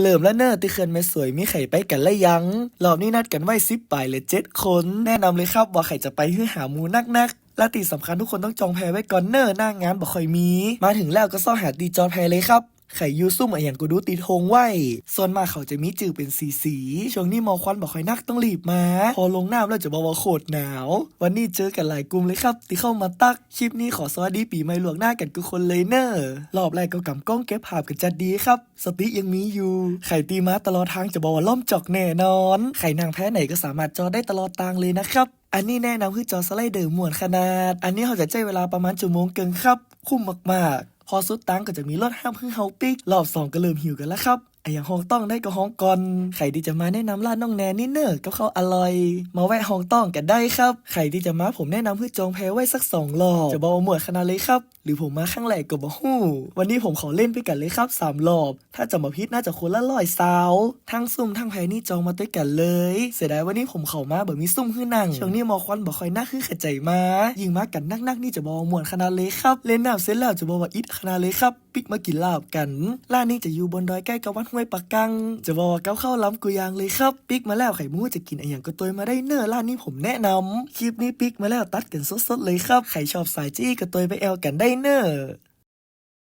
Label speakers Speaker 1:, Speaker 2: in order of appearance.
Speaker 1: เริ่มแล้วเนอะที่เคือนแม่สวยมีไข่ไปกันแล้วยังรอบนี้นัดกันไว้สิบปลายเลยเจ็ดคนแนะนำเลยครับว่าไข่จะไปหื่อหาหมูนักๆและตีสำคัญทุกคนต้องจองแพรไว้ก่อนเนอะหน้างานบ่ค่อยมี มาถึงแล้วก็ซ่อหาตีจองแพรเลยครับ ไข่ยูซุ่มอะอย่างกูดูตีทงไว้ส่วนมาเขาจะมีจือเป็นสีสีช่วงนี้หมอควันบอกค่อยนักต้องรีบมา พอลงน้ำแล้วจะบอกว่าโคตรหนาว วันนี้เจอกันหลายกลุ่มเลยครับ ที่เข้ามาตักคลิปนี้ขอสวัสดีปีใหม่หลวงหน้ากันทุกคนเลยเนอะรอบแรกก็กำกล้องเก็บภาพกันจัดดีครับ สติยังมีอยู่ ไข่ตีม้าตลอดทางจะบอกว่าล่อมจอกแน่นอน ไข่นางแพ้ไหนก็สามารถจอได้ตลอดทางเลยนะครับอันนี้แนะนำคือจอสไลเดอร์มวนขนาด อันนี้เขาจะใช้เวลาประมาณชั่วโมงเกินครับ คุ้มมากๆ พอสุดตังก็จะมีรถห้ามพึ่งเฮาปิกรอบสองก็เริ่มหิวกันแล้วครับ ไออย่างห้องต้องได้ก็ห้องก่อนใครที่จะมาแนะนำร้านน้องแนนนี่เนอะกับเขาวอร่อย มาแวะห้องต้องกันได้ครับใครที่จะมาผมแนะนำเพื่อจองแพ้ไว้สักสองรอบจะบอกหมวดขนาดเลยครับ หรือผมมาข้างแหลกก็บ่ฮู้ วันนี้ผมขอเล่นไปกันเลยครับสามรอบ ถ้าจะมาพิษน่าจะคนละร้อยสาวทั้งซุ่มทั้งแพ้นี่จองมาด้วยกันเลย เสียดายวันนี้ผมเข้ามาแบบมีซุ่มขึ้นนั่งช่วงนี้หมอควันบอกคอยน่าคือขใจมา ยิงมากันนักๆนี่จะบอกหมวดขนาดเลยครับ เล่นน้ำเสร็จแล้วจะบอกว่าอิดขนาดเลยครับ ปิกมากินลาบกันร้านนี้จะอยู่บนดอยใกล้กับวัดห้วยปากกัง จะบอกว่าเก้าเข้าล้ำกุยางเลยครับ ปิกมาแล้วไข่มูจะกินอะไรอย่างก็ตัวมาได้เนอะร้านนี้ผมแนะนำคลิปนี้ปิกมาแล้วตัดกันสดๆเลยครับใครชอบสายจี้ก็ตัวไปแอลกันได้เนอ